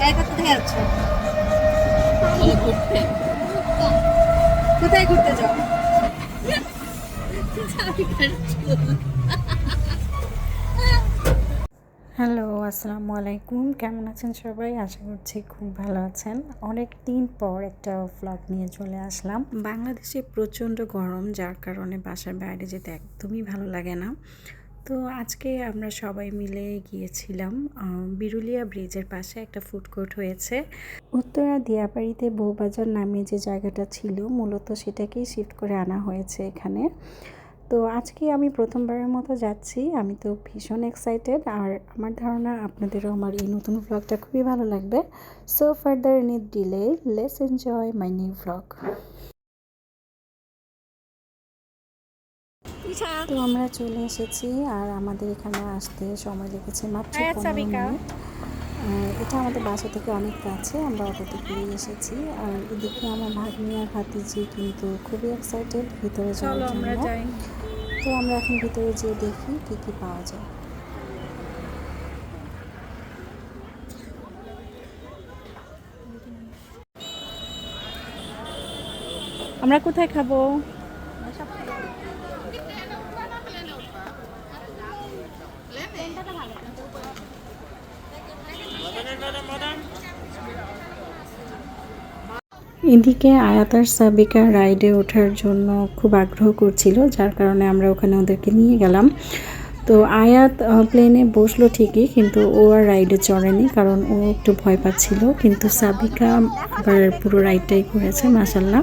জায়গা কোথায় যাচ্ছ? ঘুরতে কোথায় ঘুরতে যাও? হ্যালো আসসালামু আলাইকুম। কেমন আছেন সবাই? আশা করছি খুব ভালো আছেন। অনেক দিন পর একটা ফ্লগ নিয়ে চলে আসলাম। বাংলাদেশে প্রচণ্ড গরম যার কারণে বাসার বাইরে যেতে একদমই ভালো লাগে না। তো আজকে আমরা সবাই মিলে গিয়েছিলাম বিরুলিয়া ব্রিজের পাশে একটা ফুড কোর্ট হয়েছে। উত্তরা দিয়াবাড়িতে বউবাজার নামে যে জায়গাটা ছিল, মূলত সেটাকেই শিফট করে আনা হয়েছে এখানে। তো আজকে আমি প্রথমবারের মতো যাচ্ছি, আমি তো ভীষণ এক্সাইটেড আর আমার ধারণা আপনাদেরও আমার এই নতুন ব্লগটা খুবই ভালো লাগবে। So further any delay less enjoy my new vlog তো আমরা চলে এসেছি আর আমাদের এখানে আসতে সময় লেগেছে মাত্র পনেরো মিনিট। আর এটা আমাদের বাসা থেকে অনেক কাছে আমরা অটোতে করে এসেছি। আর এদিকে আমার ভাগ্নি আর ভাতিজি কিন্তু খুবই এক্সাইটেড ভিতরে যাওয়ার চলো আমরা জন্য যাই। তো আমরা এখন ভিতরে যেয়ে দেখি কি কি পাওয়া যায়। আমরা কোথায় খাব? এদিকে আয়াতার সাবিকা রাইডে ওঠার জন্য খুব আগ্রহ করছিল, যার কারণে আমরা ওখানে ওদেরকে নিয়ে গেলাম। তো আয়াত প্লেনে বসল ঠিকই, কিন্তু ও আর রাইডে চড়েনি, কারণ ও একটু ভয় পাচ্ছিল। কিন্তু সাবিকা আবার পুরো রাইডটাই করেছে মাসাল্লাহ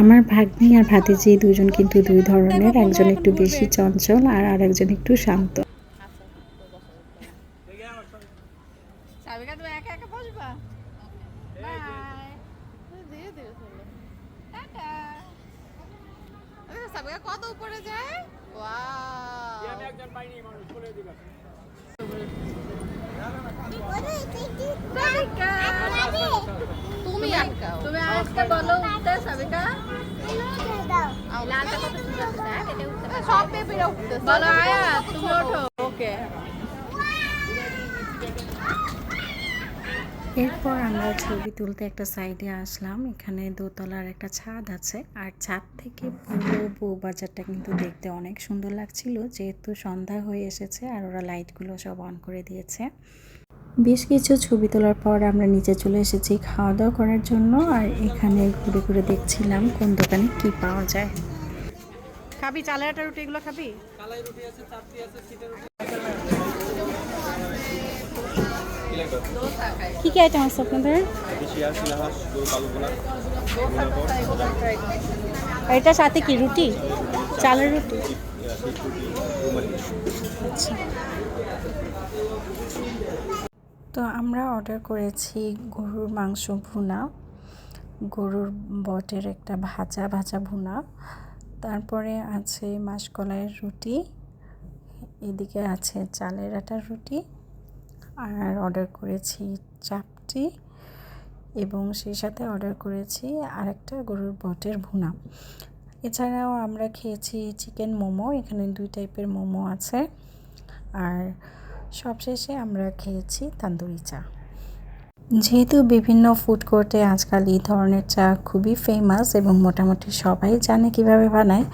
আমার ভাগ্নি আর ভাতিজি দুজন কিন্তু দুই ধরনের, একজন একটু বেশি চঞ্চল আর আরেকজন একটু শান্ত। সাবিকা তুমি একা একা বসবা? বাই ধীরে ধীরে চলো টাটা। সাবিকা কত উপরে যায়? ওয়াও আমি একজন পাইনি মানুষ বলে দিবা। তুমি আটকাও তুমি আজকে বলো উঠতে সাবিকা। লালটা কত সুন্দর। উঠতে সব বেবিরা উঠতে বলো আয়া তুমি ওঠো। ওকে এরপর আমরা ছবি তুলতে একটা সাইডে আসলাম। এখানে দোতলার একটা ছাদ আছে। আর ছাদ থেকে পুরো বউবাজারটা কিন্তু দেখতে অনেক সুন্দর লাগছিল। যেহেতু সন্ধ্যা হয়ে এসেছে আর ওরা লাইটগুলো সব অন করে দিয়েছে। বেশ কিছু ছবি তোলার পর আমরা নিচে চলে এসেছি খাওয়া দাওয়া করার জন্য। আর এখানে ঘুরে ঘুরে দেখছিলাম কোন দোকানে কি পাওয়া যায়। খাবি, চালের রুটি এগুলো খাবি? কি কি আইটেম আছে আপনাদের? এটার সাথে কি, রুটি? চালের রুটি? আচ্ছা। তো আমরা অর্ডার করেছি গরুর মাংস ভুনা, গরুর বটের একটা ভাজা ভাজা ভুনা। তারপরে আছে মাসকলাইয়ের রুটি, এদিকে আছে চালের আটার রুটি। আর অর্ডার করেছি চাপটি এবং সেই সাথে অর্ডার করেছি আরেকটা গরুর বটের ভুনা। এছাড়াও আমরা খেয়েছি চিকেন মোমো এখানে দুই টাইপের মোমো আছে। আর সবশেষে আমরা খেয়েছি তান্দুরি চা। যেহেতু বিভিন্ন ফুড কোর্টে আজকাল এই ধরনের চা খুবই ফেমাস এবং মোটামুটি সবাই জানে কীভাবে বানায়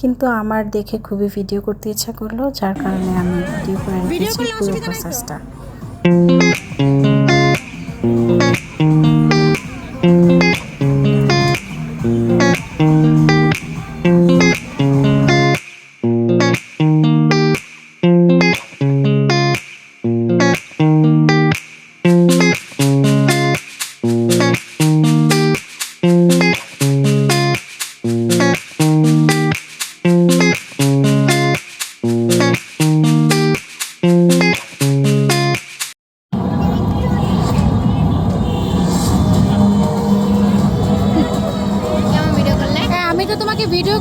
কিন্তু আমার দেখে খুবই ভিডিও করতে ইচ্ছা করল যার কারণে আমি ভিডিও করে ভিডিও রেখেছি করলে পুরো অসুবিধা নেই তো?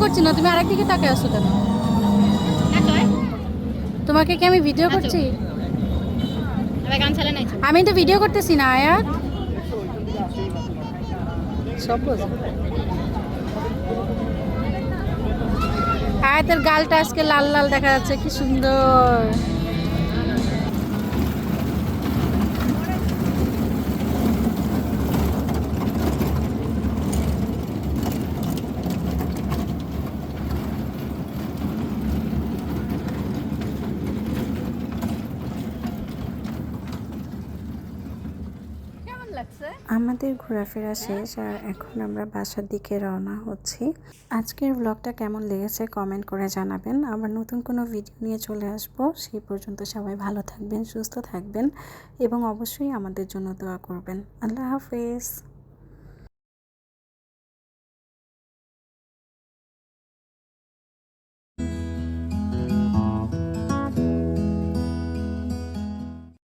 করছি না তুমি আরেকদিকে তাকে আসো কেন? তোমাকে কি আমি ভিডিও করছি? এবার গান চালে নাই আমি তো ভিডিও করতেছি না আয়াত আয়াতের গালটা আজকে লাল লাল দেখা যাচ্ছে কি সুন্দর। আমাদের ঘোরাফেরা শেষ আর এখন আমরা বাসার দিকে রওনা হচ্ছি। আজকের ব্লগটা কেমন লেগেছে কমেন্ট করে জানাবেন। আবার নতুন কোনো ভিডিও নিয়ে চলে আসব। সেই পর্যন্ত সবাই ভালো থাকবেন, সুস্থ থাকবেন এবং অবশ্যই আমাদের জন্য দোয়া করবেন। আল্লাহ হাফেজ।